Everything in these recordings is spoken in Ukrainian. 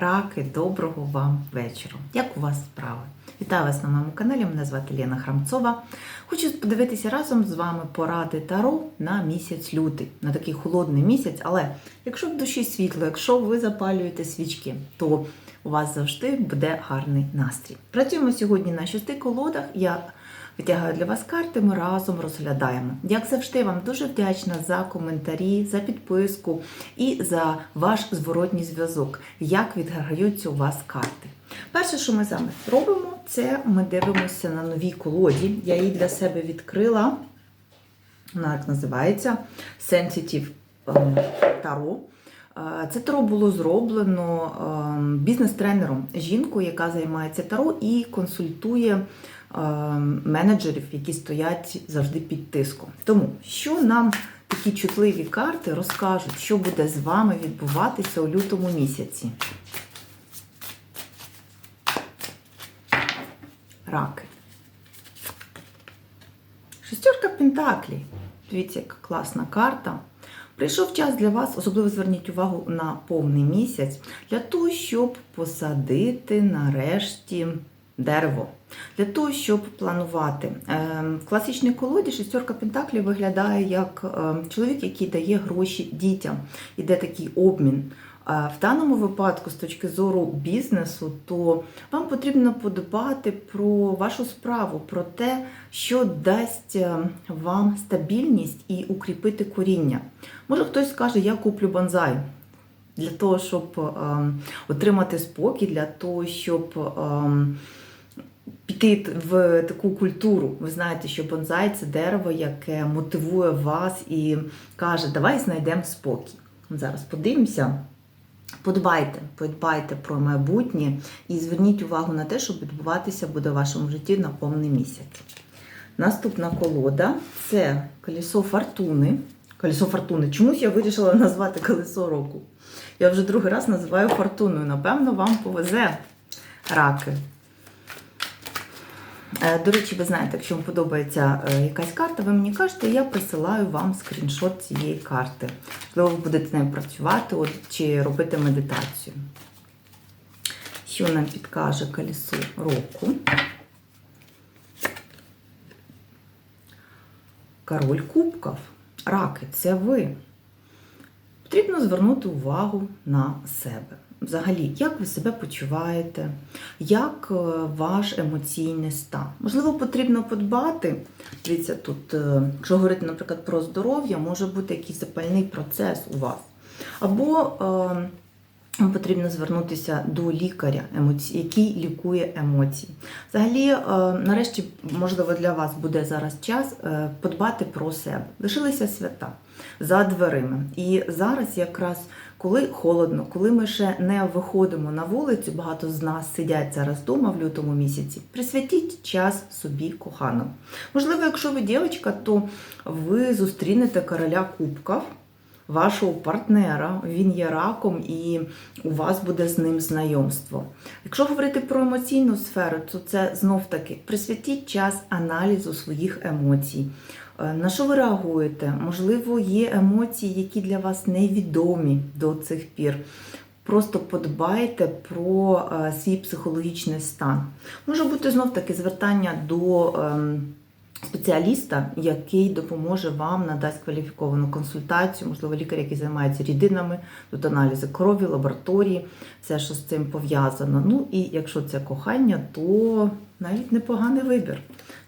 Раки, доброго вам вечора. Як у вас справи? Вітаю вас на моєму каналі. Мене звати Лена Храмцова. Хочу подивитися разом з вами поради Таро на місяць лютий, на такий холодний місяць. Але якщо в душі світло, якщо ви запалюєте свічки, то у вас завжди буде гарний настрій. Працюємо сьогодні на шести колодах. Я Витягаю для вас карти, ми разом розглядаємо. Як завжди, вам дуже вдячна за коментарі, за підписку і за ваш зворотній зв'язок, як відграються у вас карти. Перше, що ми з вами робимо, це ми дивимося на новій колоді. Я її для себе відкрила. Вона як називається Sensitive ем, Tarot. Е, Це таро було зроблено ем, бізнес-тренером жінкою, яка займається таро і консультує ем, менеджерів, які стоять завжди під тиском. Тому що нам такі чутливі карти розкажуть, що буде з вами відбуватися у лютому місяці. Раки. Шестерка Пентаклі. Дивіться, яка класна карта. Прийшов час для вас, особливо зверніть увагу на повний місяць, для того, щоб посадити нарешті дерево. Для того, щоб планувати. Ем, В класичній колоді шестерка Пентаклів виглядає як ем, чоловік, який дає гроші дітям. Іде такий обмін. В даному випадку, з точки зору бізнесу, то вам потрібно подбати про вашу справу, про те, що дасть е, вам стабільність і укріпити коріння. Може, хтось скаже, я куплю бонзай. Для того, щоб ем, отримати спокій, для того, щоб ем, піти в таку культуру. Ви знаєте, що бонзай це дерево, яке мотивує вас і каже, давай знайдемо спокій. Зараз подивимося. Подбайте, подбайте про майбутнє і зверніть увагу на те, що відбуватися буде в вашому житті на повний місяць. Наступна колода це колесо фортуни. Колесо фортуни. Чомусь я вирішила назвати колесо року. Я вже другий раз називаю фортуною. Напевно, вам повезе раки. Е, До речі, ви знаєте, якщо вам подобається е, якась карта, ви мені кажете, я присилаю вам скріншот цієї карти. Можливо, ви будете нею працювати от, чи робити медитацію. Що нам підкаже колесо року? Король кубків. Раки, це ви. Потрібно звернути увагу на себе. Взагалі, як ви себе почуваєте, як е, ваш емоційний стан. Можливо, потрібно подбати. Дивіться, тут, е, якщо говорити, наприклад, про здоров'я, може бути якийсь запальний процес у вас. Або е, вам потрібно звернутися до лікаря, який лікує емоції. Взагалі, е, нарешті, можливо, для вас буде зараз час е, подбати про себе. Лишилися свята за дверима. І зараз якраз коли холодно, коли ми ще не виходимо на вулицю, багато з нас сидять зараз вдома в лютому місяці. Присвятіть час собі коханому. Можливо, якщо ви дівчинка, то ви зустрінете короля кубків, вашого партнера, він є раком, і у вас буде з ним знайомство. Якщо говорити про емоційну сферу, то це знов таки присвятіть час аналізу своїх емоцій. Е, На що ви реагуєте? Можливо, є емоції, які для вас невідомі до цих пір. Просто подбайте про е, свій психологічний стан. Може бути знов таки звертання до ем, спеціаліста, який допоможе вам надасть кваліфіковану консультацію, можливо, лікар, який займається рідинами, тут аналізи крові, лабораторії, все, що з цим пов'язано. Ну і якщо це кохання, то навіть непоганий вибір.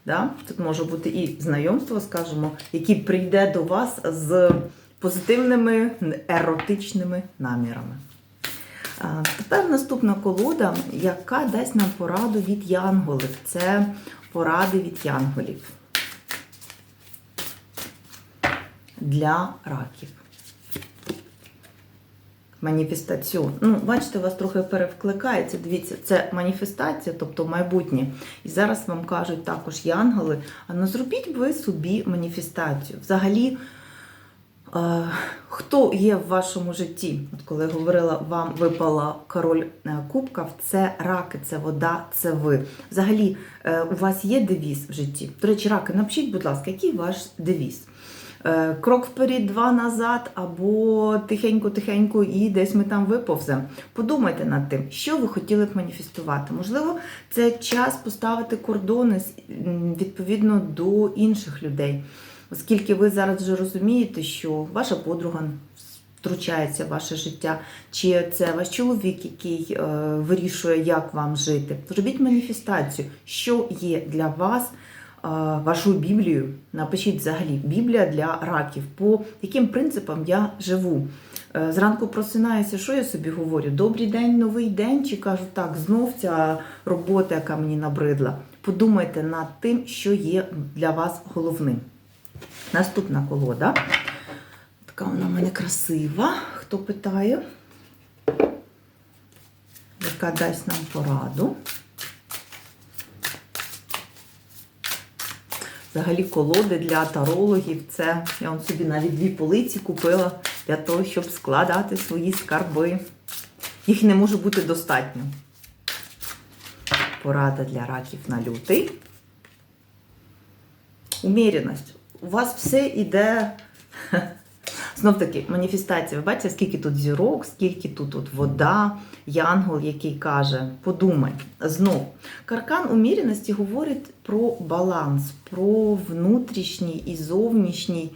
Да? Тут може бути і знайомство, скажімо, яке прийде до вас з позитивними еротичними намірами. Тепер наступна колода, яка дасть нам пораду від янголів. Це поради від янголів для раків. Маніфестаціон. Ну, бачите, у вас трохи перевкликається. Дивіться, це маніфестація, тобто майбутнє. І зараз вам кажуть також янголи, а ну зробіть ви собі маніфестацію. Взагалі, е, хто є в вашому житті? От коли я говорила, вам випала король е, кубків, це раки, це вода, це ви. Взагалі, е, у вас є девіз в житті. До речі, раки, напишіть, будь ласка, який ваш девіз? Е, Крок вперед, два назад, або тихенько-тихенько і десь ми там виповземо. Подумайте над тим, що ви хотіли б маніфестувати. Можливо, це час поставити кордони відповідно до інших людей, оскільки ви зараз вже розумієте, що ваша подруга втручається в ваше життя, чи це ваш чоловік, який е, вирішує, як вам жити. Робіть маніфестацію, що є для вас вашою Біблією. Напишіть взагалі Біблія для раків, по яким принципам я живу. Е, Зранку просинаюся, що я собі говорю? Добрий день, новий день, чи кажу так, знов ця робота, яка мені набридла. Подумайте над тим, що є для вас головним. Наступна колода. Така вона в мене красива. Хто питає? Яка дасть нам пораду? Взагалі колоди для тарологів це я вам собі навіть дві полиці купила для того, щоб складати свої скарби. Їх не може бути достатньо. Порада для раків на лютий. Уміреність. У вас все іде. Знов таки, маніфестація. Ви бачите, скільки тут зірок, скільки тут от вода, янгол, який каже, подумай. Знов, каркан уміряності говорить про баланс, про внутрішній і зовнішній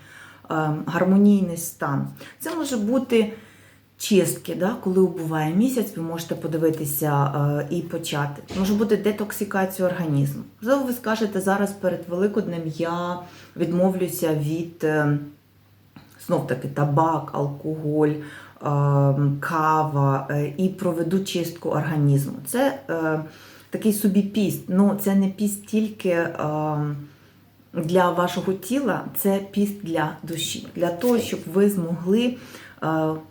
е, гармонійний стан. Це може бути чистки, да? коли убуває місяць, ви можете подивитися е, і почати. Може бути детоксикація організму. Можливо, ви скажете зараз перед Великоднем я відмовлюся від. Знов таки табак, алкоголь, е, кава е, і проведу чистку організму. Це е, такий собі піст. Ну, це не піст тільки для вашого тіла, це піст для душі, для того, щоб ви змогли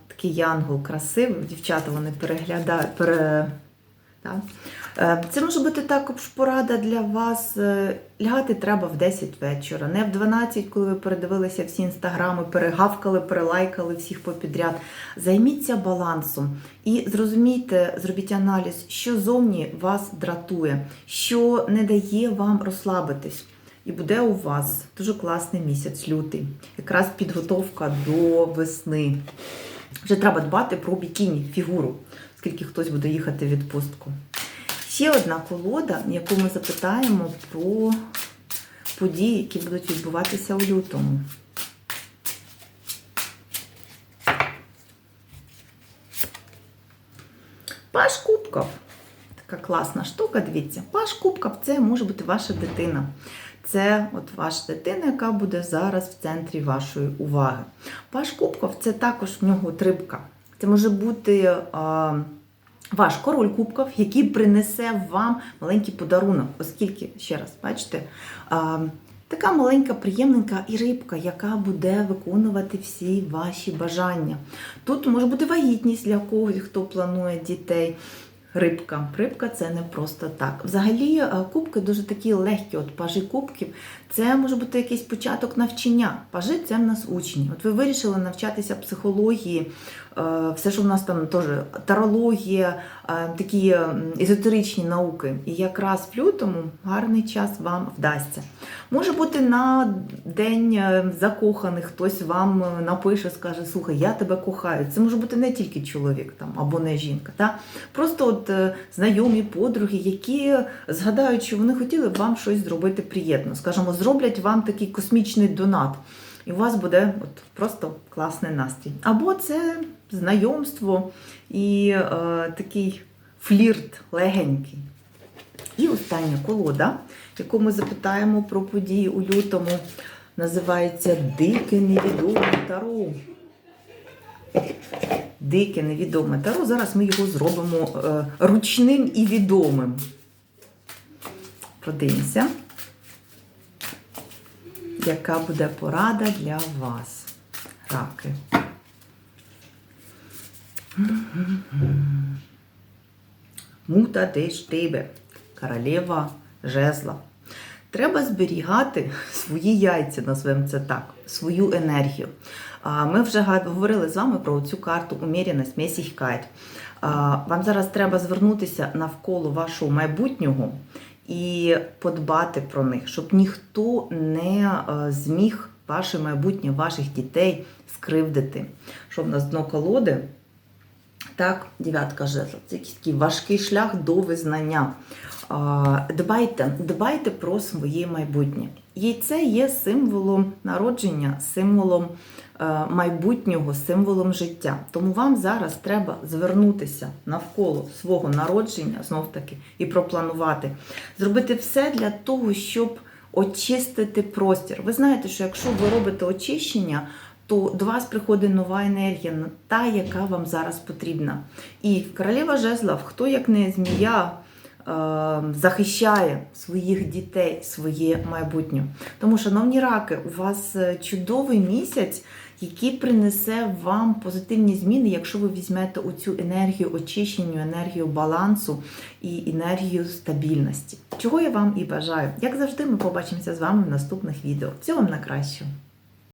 такий янгол красивий, дівчата вони переглядають. Пере, Це може бути також порада для вас. е, Лягати треба в 10 вечора, не в 12, коли ви передивилися всі інстаграми, перегавкали, перелайкали всіх попідряд. Займіться балансом і зрозумійте, зробіть аналіз, що зовні вас дратує, що не дає вам розслабитись. І буде у вас дуже класний місяць, лютий, якраз підготовка до весни. Вже треба дбати про бікіні, фігуру, оскільки хтось буде їхати в відпустку. Ще одна колода, яку ми запитаємо про події, які будуть відбуватися у лютому. Паш Кубков. Така класна штука, дивіться. Паш Кубков це може бути ваша дитина. Це от ваша дитина, яка буде зараз в центрі вашої уваги. Паш Кубков це також в нього трибка. Це може бути. Ваш король кубків, який принесе вам маленький подарунок, оскільки, ще раз, бачите, така маленька приємненька і рибка, яка буде виконувати всі ваші бажання. Тут може бути вагітність для когось, хто планує дітей. Рибка. Рибка це не просто так. Взагалі, кубки дуже такі легкі. От пажі кубків це може бути якийсь початок навчання. Пажи це в нас учні. От ви вирішили навчатися психології, все, що в нас там теж тарологія, е, такі езотеричні науки. І якраз в лютому гарний час вам вдасться. Може бути на день е, закоханих, хтось вам е, напише, скаже, слухай, я тебе кохаю. Це може бути не тільки чоловік там або не жінка. Та? Просто от е, знайомі подруги, які згадають, що вони хотіли б вам щось зробити приємно. Скажімо, зроблять вам такий космічний донат. І у вас буде от просто класний настрій. Або це знайомство і е, такий флірт легенький. І остання колода, яку ми запитаємо про події у лютому, називається Дике невідоме таро. Дике невідоме таро. Зараз ми його зробимо е, ручним і відомим. Подивимося, яка буде порада для вас, раки. Мута де штибе, королева жезла. Треба зберігати свої яйця, назвемо це так, свою енергію. Ми вже говорили з вами про цю карту уміряність, Месіхкайт. Вам зараз треба звернутися навколо вашого майбутнього і подбати про них, щоб ніхто не е, зміг ваше майбутнє, ваших дітей скривдити. Що в нас дно колоди? Так, дев'ятка жезлів. Це якийсь такий важкий шлях до визнання. Дбайте, дбайте про своє майбутнє. Яйце є символом народження, символом е, майбутнього, символом життя. Тому вам зараз треба звернутися навколо свого народження, знов таки, і пропланувати, зробити все для того, щоб очистити простір. Ви знаєте, що якщо ви робите очищення, то до вас приходить нова енергія, та, яка вам зараз потрібна. І королева жезлов, хто як не змія, е, захищає своїх дітей, своє майбутнє. Тому, шановні раки, у вас е, чудовий місяць, який принесе вам позитивні зміни, якщо ви візьмете оцю енергію очищення, енергію балансу і енергію стабільності. Чого я вам і бажаю. Як завжди, ми побачимося з вами в наступних відео. Всього вам найкращого!